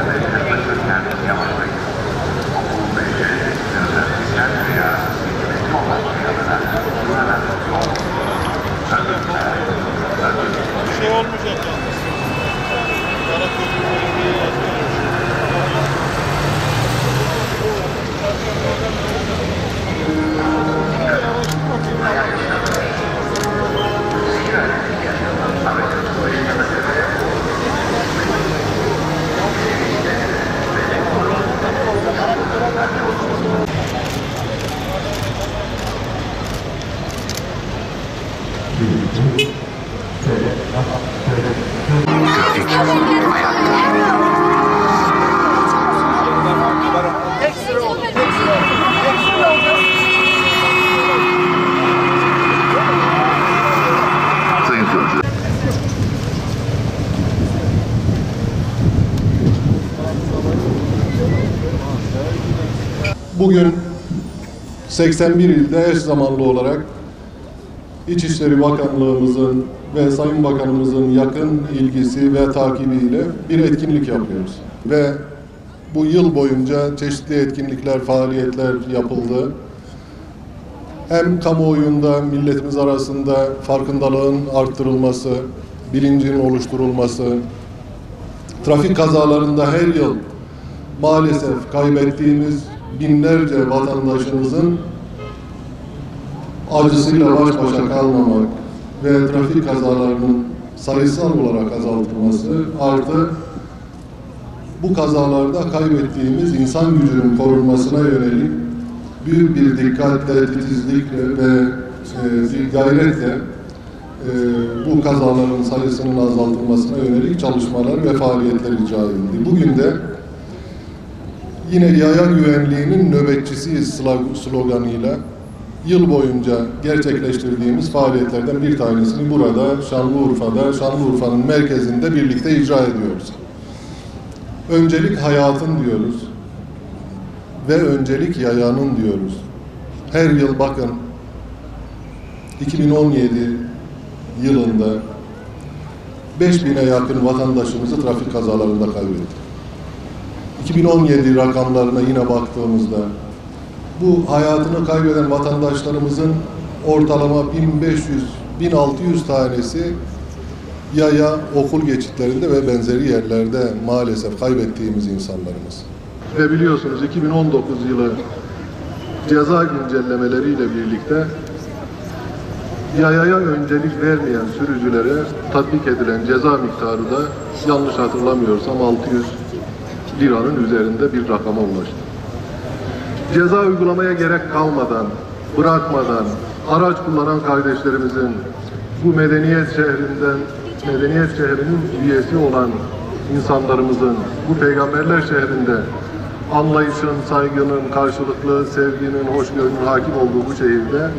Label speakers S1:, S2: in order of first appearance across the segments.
S1: Bir şey
S2: Bugün 81 ilde eş zamanlı olarak İçişleri Bakanlığımızın ve Sayın Bakanımızın yakın ilgisi ve takibiyle bir etkinlik yapıyoruz. Ve bu yıl boyunca çeşitli etkinlikler, faaliyetler yapıldı. Hem kamuoyunda milletimiz arasında farkındalığın arttırılması, bilincin oluşturulması, trafik kazalarında her yıl maalesef kaybettiğimiz binlerce vatandaşımızın acısıyla baş başa kalmamak ve trafik kazalarının sayısal olarak azaltılması artı bu kazalarda kaybettiğimiz insan gücünün korunmasına yönelik büyük bir dikkatle, titizlikle ve e, gayretle e, bu kazaların sayısının azaltılmasına yönelik çalışmalar ve faaliyetler icra edildi. Bugün de yine yaya güvenliğinin nöbetçisiyiz slo- sloganıyla yıl boyunca gerçekleştirdiğimiz faaliyetlerden bir tanesini burada Şanlıurfa'da, Şanlıurfa'nın merkezinde birlikte icra ediyoruz. Öncelik hayatın diyoruz ve öncelik yayanın diyoruz. Her yıl bakın 2017 yılında 5000'e yakın vatandaşımızı trafik kazalarında kaybettik. 2017 rakamlarına yine baktığımızda bu hayatını kaybeden vatandaşlarımızın ortalama 1500-1600 tanesi yaya okul geçitlerinde ve benzeri yerlerde maalesef kaybettiğimiz insanlarımız. Ve biliyorsunuz 2019 yılı ceza güncellemeleriyle birlikte yayaya öncelik vermeyen sürücülere tatbik edilen ceza miktarı da yanlış hatırlamıyorsam 600 liranın üzerinde bir rakama ulaştı. Ceza uygulamaya gerek kalmadan, bırakmadan araç kullanan kardeşlerimizin bu medeniyet şehrinden, medeniyet şehrinin üyesi olan insanlarımızın bu peygamberler şehrinde anlayışın, saygının, karşılıklı sevginin, hoşgörünün hakim olduğu bu şehirde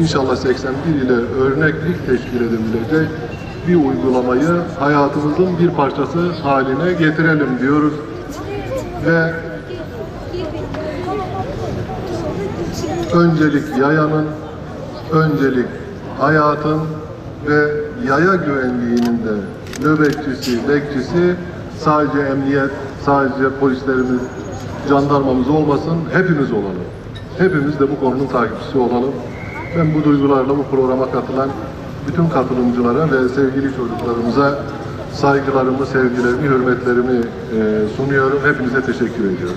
S2: inşallah 81 ile örneklik teşkil edebilecek bir uygulamayı hayatımızın bir parçası haline getirelim diyoruz. Ve öncelik yayanın, öncelik hayatın ve yaya güvenliğinin de nöbetçisi, bekçisi sadece emniyet, sadece polislerimiz, jandarmamız olmasın, hepimiz olalım. Hepimiz de bu konunun takipçisi olalım. Ben bu duygularla bu programa katılan bütün katılımcılara ve sevgili çocuklarımıza saygılarımı, sevgilerimi, hürmetlerimi e, sunuyorum. Hepinize teşekkür ediyorum.